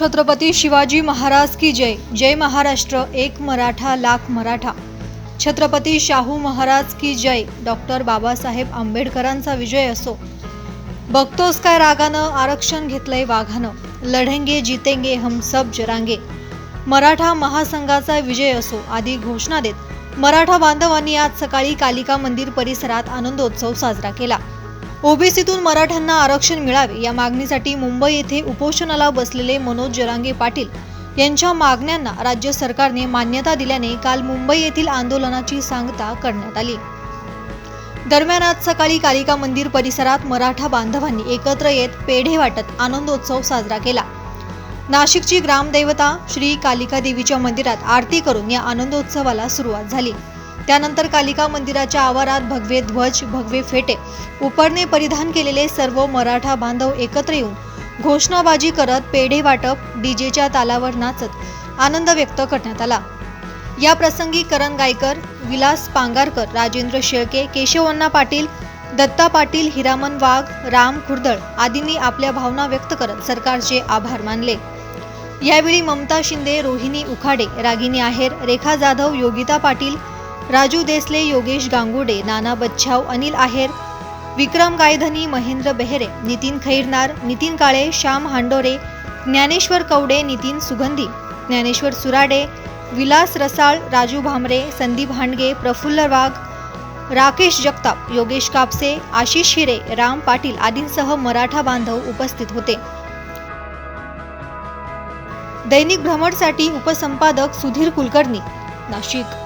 छत्रपती शिवाजी महाराज की जय. जय महाराष्ट्र एक मराठा लाख मराठा. छत्रपती शाहू महाराज की जय. डॉक्टर बाबासाहेब आंबेडकरांचा विजय असो. बघतोस काय रागानं आरक्षण घेतलंय वाघानं. लढेंगे जितेंगे हम सब जरांगे. मराठा महासंघाचा विजय असो आदी घोषणा देत. मराठा बांधवांनी आज सकाळी कालिका मंदिर परिसरात आनंदोत्सव साजरा केला. ओबीसीतून मराठ्यांना आरक्षण मिळावे या मागणीसाठी मुंबई येथे उपोषणाला बसलेले मनोज जरांगे पाटील यांच्या मागण्यांना राज्य सरकारने मान्यता दिल्याने काल मुंबई येथील आंदोलनाची सांगता करण्यात आली. दरम्यान आज सकाळी कालिका मंदिर परिसरात मराठा बांधवांनी एकत्र येत पेढे वाटत आनंदोत्सव साजरा केला. नाशिकची ग्रामदैवता श्री कालिका देवीच्या मंदिरात आरती करून या आनंदोत्सवाला सुरुवात झाली. त्यानंतर कालिका मंदिराच्या आवारात भगवे ध्वज भगवे फेटे उपरणे परिधान केलेले सर्व मराठा बांधव एकत्र येऊन घोषणाबाजी करत पेढे वाटप डीजेच्या तालावर नाचत आनंद व्यक्त करण्यात आला. या प्रसंगी करण गायकर विलास पांगारकर राजेंद्र शेळके केशवअण्णा पाटील दत्ता पाटील हिरामन वाघ राम खुर्दळ आदींनी आपल्या भावना व्यक्त करत सरकारचे आभार मानले. यावेळी ममता शिंदे रोहिणी उखाडे रागिनी आहेर रेखा जाधव योगिता पाटील राजू देसले योगेश गांगुडे नाना बच्छाव अनिल आहेर विक्रम गायधनी महेंद्र बेहरे नितीन खैरनार नितीन काळे श्याम हांडोरे ज्ञानेश्वर कवडे नितीन सुगंधी ज्ञानेश्वर सुराडे विलास रसाळ राजू भामरे संदीप हांडगे प्रफुल्ल वाघ राकेश जगताप योगेश कापसे आशिष हिरे राम पाटील आदींसह मराठा बांधव उपस्थित होते. दैनिक भ्रमणसाठी उपसंपादक सुधीर कुलकर्णी नाशिक.